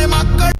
them a cut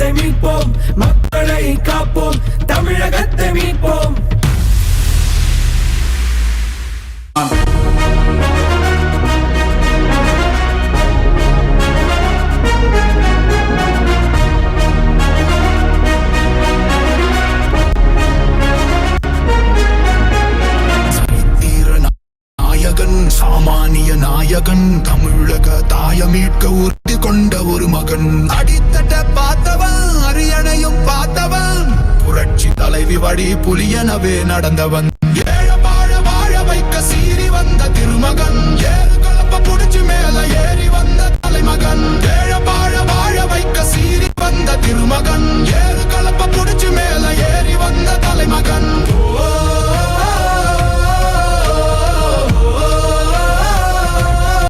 தமிழகத்தை மீட்போம். மக்களை காப்போம். தமிழகத்தை மீட்போம். நாயகன் சாமானிய நாயகன் தமிழக தாய மீட்க உறுதி கொண்ட ஒரு மகன். அடித்தட்ட பார்த்தவன் அரியணையும் பார்த்தவன். புரட்சி தலைவி வழி புலியனவே நடந்தவன்.